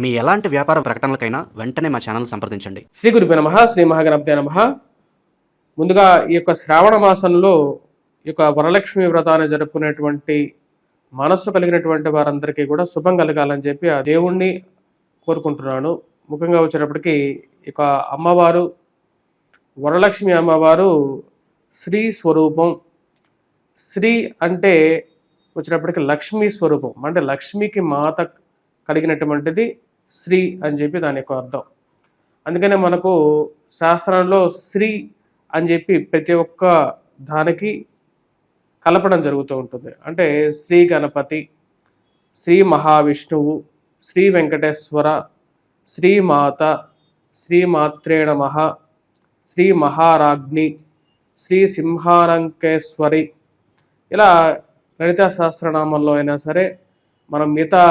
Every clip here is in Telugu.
మీ ఎలాంటి వ్యాపార ప్రకటనలకైనా వెంటనే మా ఛానల్ సంప్రదించండి. శ్రీ గురుపే నమ శ్రీ మహాగణపతి నమ. ముందుగా ఈ యొక్క శ్రావణ మాసంలో ఈ యొక్క వరలక్ష్మి వ్రతాన్ని జరుపుకునేటువంటి మనస్సు కలిగినటువంటి వారందరికీ కూడా శుభం కలగాలని చెప్పి ఆ దేవుణ్ణి కోరుకుంటున్నాను. ముఖ్యంగా వచ్చేటప్పటికి ఈ అమ్మవారు వరలక్ష్మి అమ్మవారు శ్రీ స్వరూపం. శ్రీ అంటే వచ్చేటప్పటికి లక్ష్మీ స్వరూపం. అంటే లక్ష్మికి మాత కలిగినటువంటిది శ్రీ అని చెప్పి దాని యొక్క అర్థం. అందుకనే మనకు శాస్త్రంలో శ్రీ అని చెప్పి ప్రతి ఒక్క దానికి కలపడం జరుగుతూ ఉంటుంది. అంటే శ్రీ గణపతి శ్రీ మహావిష్ణువు శ్రీ వెంకటేశ్వర శ్రీమాత శ్రీమాత్రే నమ శ్రీ మహారాజ్ని శ్రీ సింహారంకేశ్వరి. ఇలా లలిత సహస్రనామంలో అయినా సరే మనం మిగతా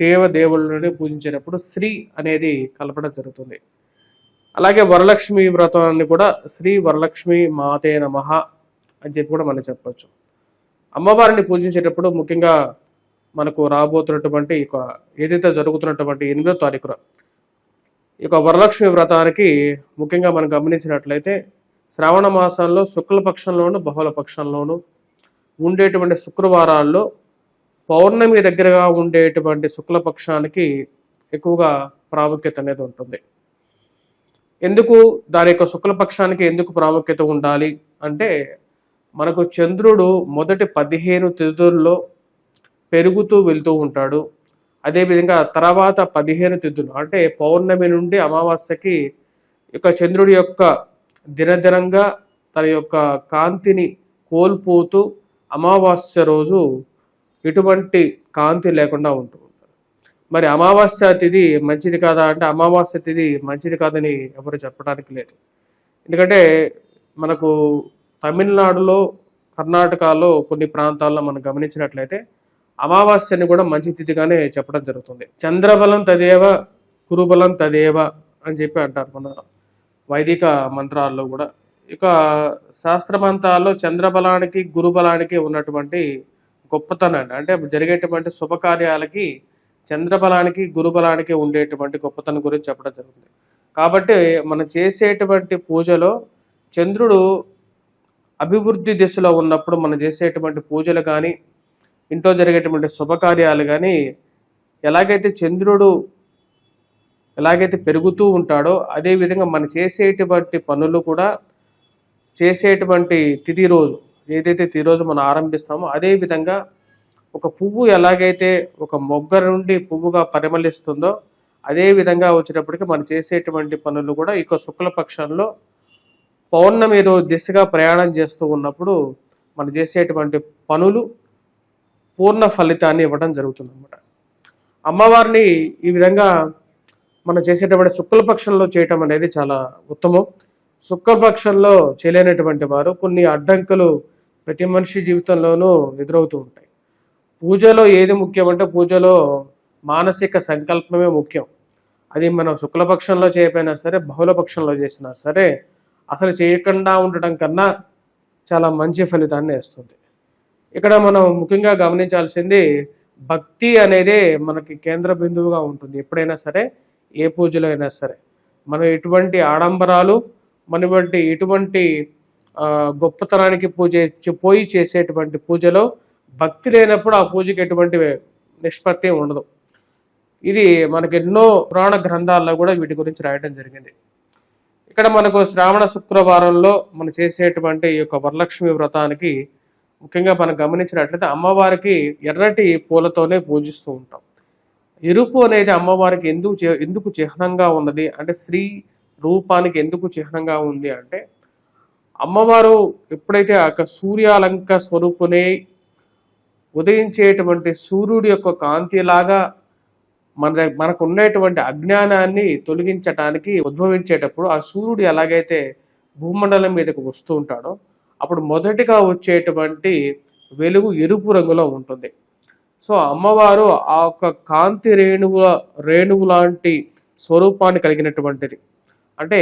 దేవదేవుళ్ళని పూజించేటప్పుడు శ్రీ అనేది కలపడం జరుగుతుంది. అలాగే వరలక్ష్మి వ్రతాన్ని కూడా శ్రీ వరలక్ష్మి మాతే నమః అని చెప్పి కూడా మనం చెప్పవచ్చు అమ్మవారిని పూజించేటప్పుడు ముఖ్యంగా మనకు రాబోతున్నటువంటి ఏదైతే జరుగుతున్నటువంటి ఎనిమిదో తారీఖున ఈ యొక్క వరలక్ష్మి వ్రతానికి ముఖ్యంగా మనం గమనించినట్లయితే శ్రావణ మాసంలో శుక్లపక్షంలోను బహుళ పక్షంలోను ఉండేటువంటి శుక్రవారాల్లో పౌర్ణమి దగ్గరగా ఉండేటువంటి శుక్లపక్షానికి ఎక్కువగా ప్రాముఖ్యత అనేది ఉంటుంది. ఎందుకు? దాని యొక్క శుక్లపక్షానికి ఎందుకు ప్రాముఖ్యత ఉండాలి? అంటే మనకు చంద్రుడు మొదటి పదిహేను తిథుల్లో పెరుగుతూ వెళ్తూ ఉంటాడు. అదేవిధంగా తర్వాత పదిహేను తిథులు అంటే పౌర్ణమి నుండి అమావాస్యకి యొక్క చంద్రుడి యొక్క దినదినంగా తన యొక్క కాంతిని కోల్పోతూ అమావాస్య రోజు ఎటువంటి కాంతి లేకుండా ఉంటూ ఉంటారు. మరి అమావాస్య తిథి మంచిది కాదా అంటే అమావాస్య తిథి మంచిది కాదని ఎవరు చెప్పడానికి లేదు. ఎందుకంటే మనకు తమిళనాడులో కర్ణాటకలో కొన్ని ప్రాంతాల్లో మనం గమనించినట్లయితే అమావాస్యని కూడా మంచి తిథిగానే చెప్పడం జరుగుతుంది. చంద్రబలం తదేవ కురుబలం తదేవ అని చెప్పి అంటారు మన వైదిక మంత్రాల్లో కూడా. ఇక శాస్త్రమంతాల్లో చంద్రబలానికి గురుబలానికి ఉన్నటువంటి గొప్పతనాన్ని అంటే జరిగేటువంటి శుభకార్యాలకి చంద్రబలానికి గురుబలానికి ఉండేటువంటి గొప్పతనం గురించి చెప్పడం జరుగుతుంది. కాబట్టి మనం చేసేటువంటి పూజలో చంద్రుడు అభివృద్ధి దిశలో ఉన్నప్పుడు మనం చేసేటువంటి పూజలు కానీ ఇంట్లో జరిగేటువంటి శుభకార్యాలు కానీ ఎలాగైతే చంద్రుడు ఎలాగైతే పెరుగుతూ ఉంటాడో అదే విధంగా మనం చేసేటువంటి పనులు కూడా చేసేటువంటి తిథి రోజు ఏదైతే ఈరోజు మనం ఆరంభిస్తామో అదే విధంగా ఒక పువ్వు ఎలాగైతే ఒక మొగ్గ నుండి పువ్వుగా పరిమళిస్తుందో అదే విధంగా వచ్చేటప్పటికి మనం చేసేటువంటి పనులు కూడా ఇక శుక్లపక్షంలో పౌర్ణమి రోజు దిశగా ప్రయాణం చేస్తూ ఉన్నప్పుడు మనం చేసేటువంటి పనులు పూర్ణ ఫలితాన్ని ఇవ్వడం జరుగుతుంది అన్నమాట అమ్మవారిని ఈ విధంగా మనం చేసేటువంటి శుక్లపక్షంలో చేయటం అనేది చాలా ఉత్తమం. శుక్లపక్షంలో చేయలేనటువంటి వారు కొన్ని అడ్డంకులు ప్రతి మనిషి జీవితంలోనూ ఎదురవుతూ ఉంటాయి. పూజలో ఏది ముఖ్యం అంటే పూజలో మానసిక సంకల్పమే ముఖ్యం. అది మనం శుక్లపక్షంలో చేయకపోయినా సరే బహుళపక్షంలో చేసినా సరే అసలు చేయకుండా ఉండటం కన్నా చాలా మంచి ఫలితాన్ని ఇస్తుంది. ఇక్కడ మనం ముఖ్యంగా గమనించాల్సింది భక్తి అనేది మనకి కేంద్ర బిందువుగా ఉంటుంది. ఎప్పుడైనా సరే ఏ పూజలో అయినా సరే. మనం ఎటువంటి ఆడంబరాలు మనవంటి ఎటువంటి గొప్పతనానికి పూజ పోయి చేసేటువంటి పూజలో భక్తి లేనప్పుడు ఆ పూజకి ఎటువంటి నిష్పత్తి ఉండదు. ఇది మనకి ఎన్నో పురాణ గ్రంథాల్లో కూడా వీటి గురించి రాయడం జరిగింది. ఇక్కడ మనకు శ్రావణ శుక్రవారంలో మనం చేసేటువంటి ఈ యొక్క వరలక్ష్మి వ్రతానికి ముఖ్యంగా మనం గమనించినట్లయితే అమ్మవారికి ఎర్రటి పూలతోనే పూజిస్తూ ఉంటాం. ఎరుపు అనేది అమ్మవారికి ఎందుకు ఎందుకు చిహ్నంగా ఉన్నది అంటే స్త్రీ రూపానికి ఎందుకు చిహ్నంగా ఉంది అంటే అమ్మవారు ఎప్పుడైతే ఆ యొక్క సూర్యాలంక స్వరూపునే ఉదయించేటువంటి సూర్యుడి యొక్క కాంతిలాగా మన మనకు ఉండేటువంటి అజ్ఞానాన్ని తొలగించటానికి ఉద్భవించేటప్పుడు ఆ సూర్యుడు ఎలాగైతే భూమండలం మీదకు వస్తూ ఉంటాడో అప్పుడు మొదటిగా వచ్చేటువంటి వెలుగు ఎరుపు రంగులో ఉంటుంది. సో అమ్మవారు ఆ యొక్క కాంతి రేణువుల రేణువు లాంటి స్వరూపాన్ని కలిగినటువంటిది. అంటే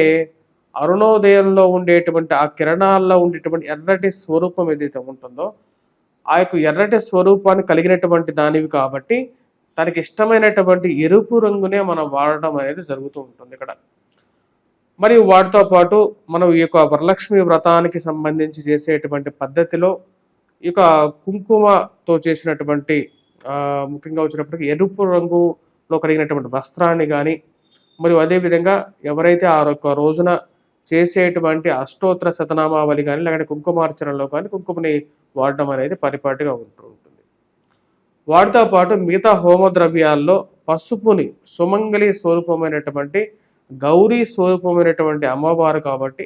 అరుణోదయంలో ఉండేటువంటి ఆ కిరణాల్లో ఉండేటువంటి ఎర్రటి స్వరూపం ఏదైతే ఉంటుందో ఆ యొక్క ఎర్రటి స్వరూపాన్ని కలిగినటువంటి దానివి కాబట్టి తనకి ఇష్టమైనటువంటి ఎరుపు రంగునే మనం వాడడం అనేది జరుగుతూ ఉంటుంది ఇక్కడ. మరియు వాటితో పాటు మనం ఈ యొక్క వరలక్ష్మి వ్రతానికి సంబంధించి చేసేటువంటి పద్ధతిలో ఈ యొక్క కుంకుమతో చేసినటువంటి ముఖ్యంగా వచ్చినప్పటికీ ఎరుపు రంగులో కలిగినటువంటి వస్త్రాన్ని కానీ మరియు అదేవిధంగా ఎవరైతే ఆ యొక్క రోజున చేసేటువంటి అష్టోత్తర శతనామావళి కానీ లేకపోతే కుంకుమార్చనలో కానీ కుంకుమని వాడడం అనేది పరిపాటిగా ఉంటూ ఉంటుంది. వాటితో పాటు మిగతా హోమ ద్రవ్యాల్లో పసుపుని సుమంగళి స్వరూపమైనటువంటి గౌరీ స్వరూపమైనటువంటి అమ్మవారు కాబట్టి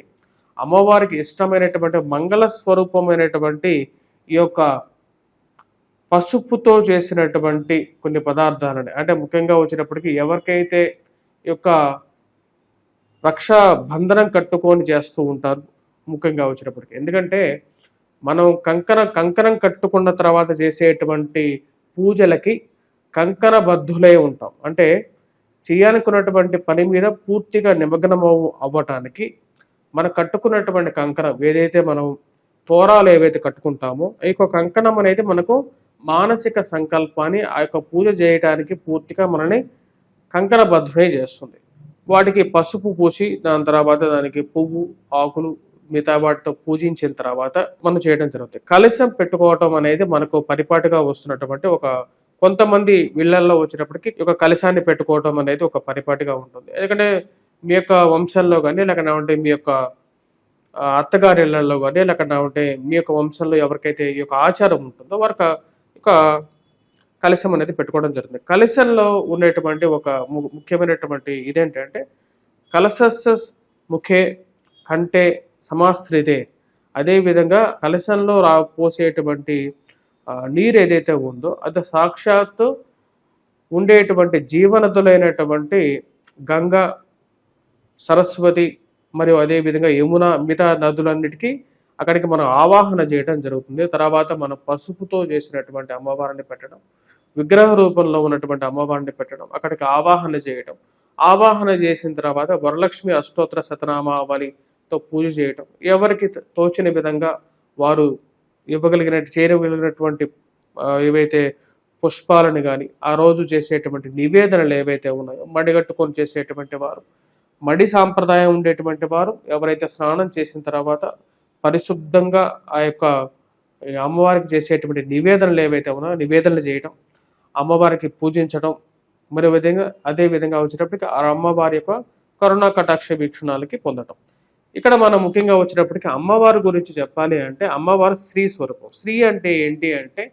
అమ్మవారికి ఇష్టమైనటువంటి మంగళ స్వరూపమైనటువంటి ఈ యొక్క పసుపుతో చేసినటువంటి కొన్ని పదార్థాలని అంటే ముఖ్యంగా వచ్చినప్పటికీ ఎవరికైతే ఈ యొక్క రక్షా బంధనం కట్టుకొని చేస్తూ ఉంటారు ముఖ్యంగా వచ్చినప్పటికీ. ఎందుకంటే మనం కంకణ కంకణం కట్టుకున్న తర్వాత చేసేటువంటి పూజలకి కంకణబద్ధులై ఉంటాం. అంటే చేయాలనుకున్నటువంటి పని మీద పూర్తిగా నిమగ్నం అవ్వటానికి మనం కట్టుకున్నటువంటి కంకణం ఏదైతే మనం తోరాలు ఏవైతే కట్టుకుంటామో ఈ యొక్క కంకణం అనేది మనకు మానసిక సంకల్పాన్ని ఆ యొక్క పూజ చేయటానికి పూర్తిగా మనని కంకణబద్ధుడే చేస్తుంది. వాటికి పసుపు పూసి దాని తర్వాత దానికి పువ్వు ఆకులు మిగతా వాటితో పూజించిన తర్వాత మనం చేయడం జరుగుతుంది. కలశం పెట్టుకోవటం అనేది మనకు పరిపాటిగా వస్తున్నటువంటి ఒక కొంతమంది ఇళ్ళల్లో వచ్చేటప్పటికి ఒక కలశాన్ని పెట్టుకోవటం అనేది ఒక పరిపాటిగా ఉంటుంది. ఎందుకంటే మీ యొక్క వంశంలో కానీ లేకపోతే మీ యొక్క ఆ, అత్తగారి ఇళ్ళలో కానీ లేకపోతే మీ యొక్క వంశంలో ఎవరికైతే ఈ యొక్క ఆచారం ఉంటుందో వారికి ఒక కలశం అనేది పెట్టుకోవడం జరుగుతుంది. కలశంలో ఉండేటువంటి ఒక ము- ముఖ్యమైనటువంటి ఇదేంటంటే కలశస్య ముఖే కంటే సమాశ్రితే. అదేవిధంగా కలశంలో రా పోసేటువంటి నీరు ఏదైతే ఉందో అది సాక్షాత్తు ఉండేటువంటి జీవనదులైనటువంటి గంగ సరస్వతి మరియు అదేవిధంగా యమున మిగతా నదులన్నిటికీ అక్కడికి మనం ఆవాహన చేయడం జరుగుతుంది. తర్వాత మనం పసుపుతో చేసినటువంటి అమ్మవారిని పెట్టడం విగ్రహ రూపంలో ఉన్నటువంటి అమ్మవారిని పెట్టడం అక్కడికి ఆవాహన చేయటం. ఆవాహన చేసిన తర్వాత వరలక్ష్మి అష్టోత్తర శతనామావళితో పూజ చేయటం. ఎవరికి తోచిన విధంగా వారు ఇవ్వగలిగిన చేరగలిగినటువంటి ఏవైతే పుష్పాలను కానీ ఆ రోజు చేసేటువంటి నివేదనలు ఏవైతే ఉన్నాయో మడిగట్టుకొని చేసేటువంటి వారు మడి సాంప్రదాయం ఉండేటువంటి వారు ఎవరైతే స్నానం చేసిన తర్వాత పరిశుద్ధంగా ఆ యొక్క అమ్మవారికి చేసేటువంటి నివేదనలు ఏవైతే ఉన్నాయో నివేదనలు చేయటం. అమ్మవారికి పూజించడం మరో విధంగా అదే విధంగా వచ్చేటప్పటికి ఆ అమ్మవారి యొక్క కరుణా కటాక్ష వీక్షణాలకి పొందటం. ఇక్కడ మనం ముఖ్యంగా వచ్చేటప్పటికి అమ్మవారి గురించి చెప్పాలి అంటే అమ్మవారు స్త్రీ స్వరూపం. స్త్రీ అంటే ఏంటి అంటే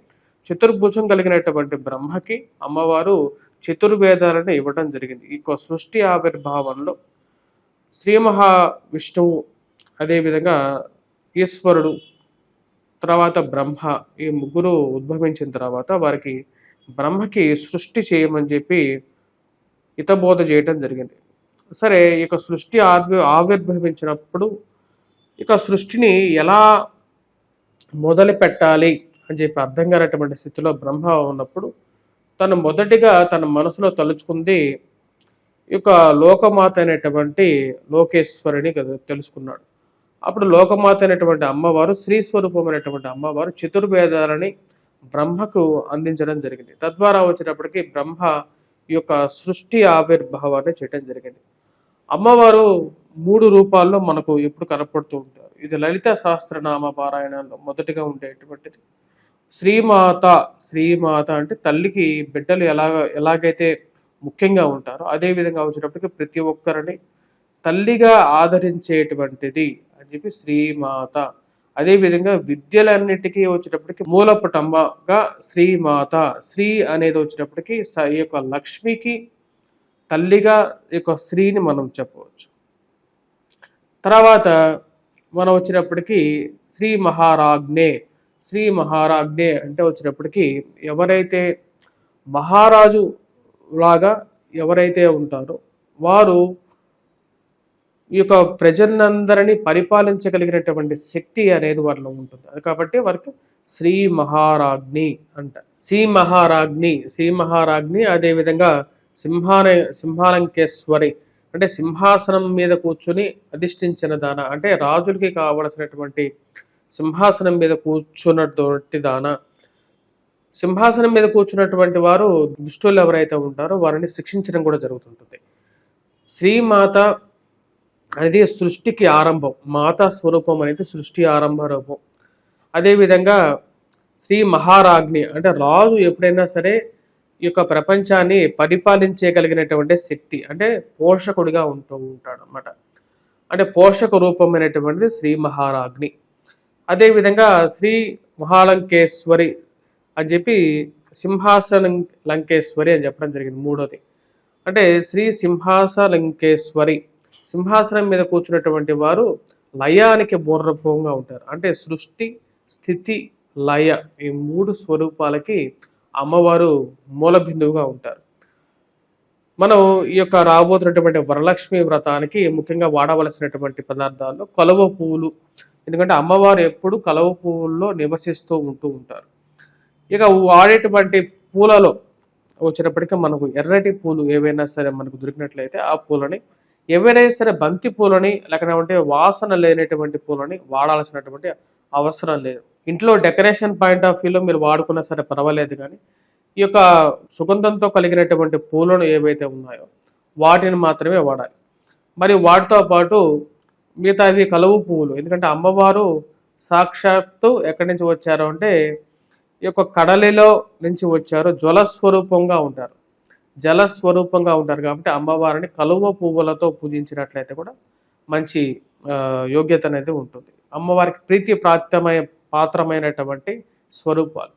చతుర్భుజం కలిగినటువంటి బ్రహ్మకి అమ్మవారు చతుర్వేదాలను ఇవ్వడం జరిగింది. ఈ యొక్క సృష్టి ఆవిర్భావంలో శ్రీ మహావిష్ణువు అదేవిధంగా ఈశ్వరుడు తర్వాత బ్రహ్మ ఈ ముగ్గురు ఉద్భవించిన తర్వాత వారికి బ్రహ్మకి సృష్టి చేయమని చెప్పి హితబోధ చేయటం జరిగింది. సరే ఈ సృష్టి ఆవి ఆవిర్భవించినప్పుడు ఇక సృష్టిని ఎలా మొదలు పెట్టాలి అని చెప్పి అర్థం కానటువంటి స్థితిలో బ్రహ్మ ఉన్నప్పుడు తను మొదటిగా తన మనసులో తలుచుకుంది ఈ యొక్క లోకమాత అనేటువంటి లోకేశ్వరిని తెలుసుకున్నాడు. అప్పుడు లోకమాత అనేటువంటి అమ్మవారు శ్రీ స్వరూపమైనటువంటి అమ్మవారు చతుర్వేదాలని బ్రహ్మకు అందించడం జరిగింది. తద్వారా వచ్చేటప్పటికి బ్రహ్మ యొక్క సృష్టి ఆవిర్భావాన్ని చేయడం జరిగింది. అమ్మవారు మూడు రూపాల్లో మనకు ఎప్పుడు కనపడుతూ ఉంటారు. ఇది లలిత సహస్రనామ పారాయణంలో మొదటిగా ఉండేటువంటిది. శ్రీమాత శ్రీమాత అంటే తల్లికి బిడ్డలు ఎలాగ ఎలాగైతే ముఖ్యంగా ఉంటారో అదే విధంగా వచ్చేటప్పటికి ప్రతి ఒక్కరిని తల్లిగా ఆదరించేటువంటిది అని చెప్పి శ్రీమాత అదేవిధంగా విద్యలన్నిటికీ వచ్చేటప్పటికి మూలపుటమ్మగా శ్రీమాత శ్రీ అనేది వచ్చేటప్పటికి ఈ యొక్క లక్ష్మికి తల్లిగా ఈ యొక్క స్త్రీని మనం చెప్పవచ్చు. తర్వాత మనం వచ్చినప్పటికీ శ్రీ మహారాజ్ఞే. శ్రీ మహారాజ్ఞే అంటే వచ్చినప్పటికీ ఎవరైతే మహారాజు లాగా ఎవరైతే ఉంటారో వారు ఈ యొక్క ప్రజలందరినీ పరిపాలించగలిగినటువంటి శక్తి అనేది వారిలో ఉంటుంది. అది కాబట్టి వారికి శ్రీ మహారాజ్ని అంట. శ్రీ మహారాజ్ని శ్రీ మహారాజ్ని అదేవిధంగా సింహాన సింహాలంకేశ్వరి అంటే సింహాసనం మీద కూర్చుని అధిష్ఠించిన దాన అంటే రాజులకి కావలసినటువంటి సింహాసనం మీద కూర్చున్నటువంటి దాన. సింహాసనం మీద కూర్చున్నటువంటి వారు దుష్టులు ఎవరైతే ఉంటారో వారిని శిక్షించడం కూడా జరుగుతుంటుంది. శ్రీమాత అది సృష్టికి ఆరంభం మాతా స్వరూపం అనేది సృష్టి ఆరంభ రూపం. అదేవిధంగా శ్రీ మహారాజ్ని అంటే రాజు ఎప్పుడైనా సరే ఈ యొక్క ప్రపంచాన్ని పరిపాలించగలిగినటువంటి శక్తి అంటే పోషకుడిగా ఉంటూ ఉంటాడు అన్నమాట అంటే పోషక రూపమైనటువంటిది శ్రీ మహారాజ్ని. అదేవిధంగా శ్రీ మహాలంకేశ్వరి అని చెప్పి సింహాసనం లంకేశ్వరి అని చెప్పడం జరిగింది మూడోది. అంటే శ్రీ సింహాసలంకేశ్వరి సింహాసనం మీద కూర్చున్నటువంటి వారు లయానికి బోర్రూపంగా ఉంటారు. అంటే సృష్టి స్థితి లయ ఈ మూడు స్వరూపాలకి అమ్మవారు మూల బిందువుగా ఉంటారు. మనం ఈ యొక్క రాబోతున్నటువంటి వరలక్ష్మి వ్రతానికి ముఖ్యంగా వాడవలసినటువంటి పదార్థాల్లో కలువ పువ్వులు ఎందుకంటే అమ్మవారు ఎప్పుడు కలువ పువ్వుల్లో నివసిస్తూ ఉంటూ ఉంటారు. ఇక వాడేటువంటి పూలలో వచ్చినప్పటికీ మనకు ఎర్రటి పూలు ఏవైనా సరే మనకు దొరికినట్లయితే ఆ పూలని ఎవరైనా సరే బంతి పూలని లేకపోతే వాసన లేనటువంటి పూలని వాడాల్సినటువంటి అవసరం లేదు. ఇంట్లో డెకరేషన్ పాయింట్ ఆఫ్ వ్యూలో మీరు వాడుకున్నా సరే పర్వాలేదు కానీ ఈ యొక్క సుగంధంతో కలిగినటువంటి పూలను ఏవైతే ఉన్నాయో వాటిని మాత్రమే వాడాలి. మరి వాటితో పాటు మిగతావి కలువు పువ్వులు. ఎందుకంటే అమ్మవారు సాక్షాత్తు ఎక్కడి నుంచి వచ్చారు అంటే ఈ యొక్క కడలిలో నుంచి వచ్చారు జ్వలస్వరూపంగా ఉంటారు. జలస్వరూపంగా ఉంటారు కాబట్టి అమ్మవారిని కలువ పువ్వులతో పూజించినట్లయితే కూడా మంచి యోగ్యత అనేది ఉంటుంది. అమ్మవారికి ప్రీతి ప్రాప్తమైన పాత్రమైనటువంటి స్వరూపాలు.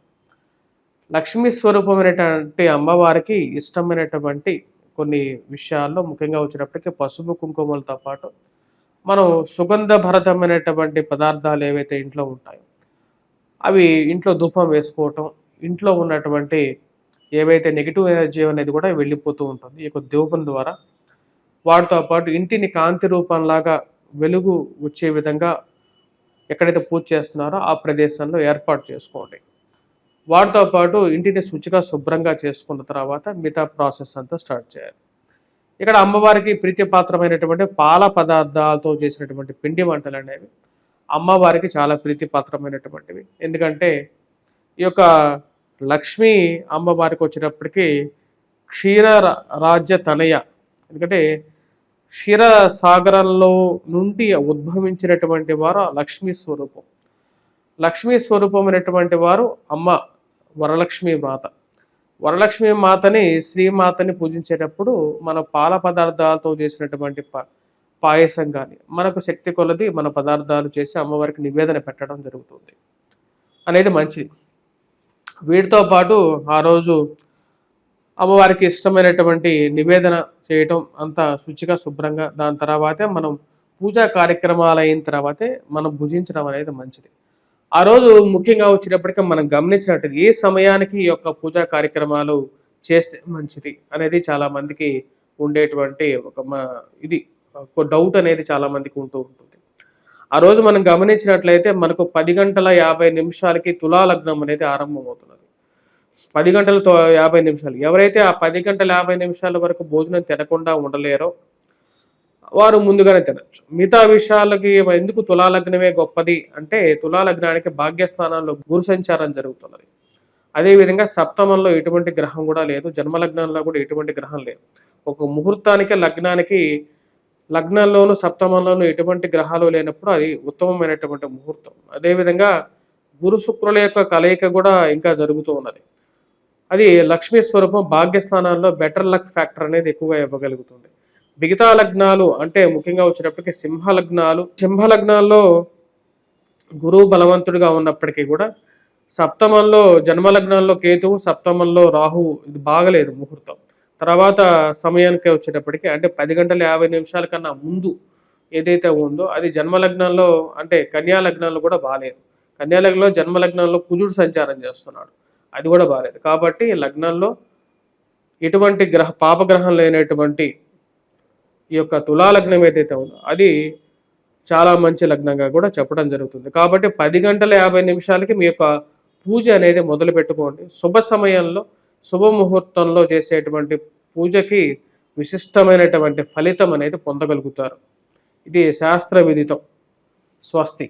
లక్ష్మీ స్వరూపమైనటువంటి అమ్మవారికి ఇష్టమైనటువంటి కొన్ని విషయాల్లో ముఖ్యంగా వచ్చినప్పటికీ పసుపు కుంకుమలతో పాటు మనం సుగంధ భరతమైనటువంటి పదార్థాలు ఏవైతే ఇంట్లో ఉంటాయో అవి ఇంట్లో ధూపం వేసుకోవటం ఇంట్లో ఉన్నటువంటి ఏవైతే నెగిటివ్ ఎనర్జీ అనేది కూడా వెళ్ళిపోతూ ఉంటుంది ఈ యొక్క దీపం ద్వారా. వాటితో పాటు ఇంటిని కాంతి రూపంలాగా వెలుగు వచ్చే విధంగా ఎక్కడైతే పూజ చేస్తున్నారో ఆ ప్రదేశంలో ఏర్పాటు చేసుకోండి. వాటితో పాటు ఇంటిని శుచిగా శుభ్రంగా చేసుకున్న తర్వాత మిగతా ప్రాసెస్ అంతా స్టార్ట్ చేయాలి. ఇక్కడ అమ్మవారికి ప్రీతిపాత్రమైనటువంటి పాల పదార్థాలతో చేసినటువంటి పిండి వంటలు అనేవి అమ్మవారికి చాలా ప్రీతిపాత్రమైనటువంటివి. ఎందుకంటే ఈ యొక్క లక్ష్మీ అమ్మవారికి వచ్చినప్పటికీ క్షీర రాజ్య తనయ. ఎందుకంటే క్షీర సాగరంలో నుండి ఉద్భవించినటువంటి వారు లక్ష్మీ స్వరూపం. లక్ష్మీ స్వరూపమైనటువంటి వారు అమ్మ వరలక్ష్మి మాత. వరలక్ష్మి మాతని శ్రీమాతని పూజించేటప్పుడు మన పాల పదార్థాలతో చేసినటువంటి ప పాయసం కానీ మనకు శక్తి కొలది మన పదార్థాలు చేసి అమ్మవారికి నివేదన పెట్టడం జరుగుతుంది. అనేది మంచిది. వీటితో పాటు ఆ రోజు అమ్మవారికి ఇష్టమైనటువంటి నివేదన చేయటం అంతా శుచిగా శుభ్రంగా దాని తర్వాతే మనం పూజా కార్యక్రమాలు అయిన తర్వాతే మనం భుజించడం అనేది మంచిది. ఆ రోజు ముఖ్యంగా వచ్చినప్పటికీ మనం గమనించినట్టు ఏ సమయానికి ఈ యొక్క పూజా కార్యక్రమాలు చేస్తే మంచిది అనేది చాలామందికి ఉండేటువంటి ఒక ఇది. ఒక డౌట్ అనేది చాలామందికి ఉంటూ ఉంటుంది. ఆ రోజు మనం గమనించినట్లయితే మనకు పది గంటల యాభై నిమిషాలకి తులాలగ్నం అనేది ఆరంభమవుతున్నది. పది గంటల యాభై నిమిషాలు. ఎవరైతే ఆ పది గంటల యాభై నిమిషాల వరకు భోజనం తినకుండా ఉండలేరో వారు ముందుగానే తినచ్చు. మిగతా విషయాలకి ఎందుకు తులాలగ్నమే గొప్పది అంటే తులాలగ్నానికి భాగ్యస్థానాల్లో భాగ్యస్థానంలో గురు సంచారం జరుగుతున్నది. అదేవిధంగా సప్తమంలో ఎటువంటి గ్రహం కూడా లేదు. జన్మలగ్నంలో కూడా ఎటువంటి గ్రహం లేదు. ఒక ముహూర్తానికి లగ్నానికి లగ్నంలోను సప్తమంలోను ఎటువంటి గ్రహాలు లేనప్పుడు అది ఉత్తమమైనటువంటి ముహూర్తం. అదేవిధంగా గురు శుక్రుల యొక్క కలయిక కూడా ఇంకా జరుగుతూ ఉన్నది. అది లక్ష్మీ స్వరూపం భాగ్యస్థానాల్లో బెటర్ లక్ ఫ్యాక్టర్ అనేది ఎక్కువగా ఇవ్వగలుగుతుంది. మిగతా లగ్నాలు అంటే ముఖ్యంగా వచ్చినప్పటికీ సింహ లగ్నాలు సింహ లగ్నాల్లో గురువు బలవంతుడిగా ఉన్నప్పటికీ కూడా సప్తమంలో జన్మలగ్నంలో కేతువు సప్తమంలో రాహువు ఇది బాగలేదు ముహూర్తం. తర్వాత సమయానికి వచ్చేటప్పటికి అంటే పది గంటల యాభై నిమిషాల కన్నా ముందు ఏదైతే ఉందో అది జన్మలగ్నంలో అంటే కన్యా లగ్నంలో కూడా బాగాలేదు కన్యాలగ్నంలో జన్మలగ్నంలో కుజుడు సంచారం చేస్తున్నాడు. అది కూడా బాగాలేదు కాబట్టి లగ్నంలో ఎటువంటి గ్రహ పాపగ్రహం లేనటువంటి ఈ యొక్క తులా లగ్నం ఏదైతే ఉందో అది చాలా మంచి లగ్నంగా కూడా చెప్పడం జరుగుతుంది. కాబట్టి పది గంటల యాభై నిమిషాలకి మీ యొక్క పూజ అనేది మొదలు పెట్టుకోండి శుభ సమయంలో శుభ ముహూర్తంలో చేసేటువంటి పూజకి విశిష్టమైనటువంటి ఫలితం అనేది పొందగలుగుతారు. ఇది శాస్త్ర విదితం స్వస్తి.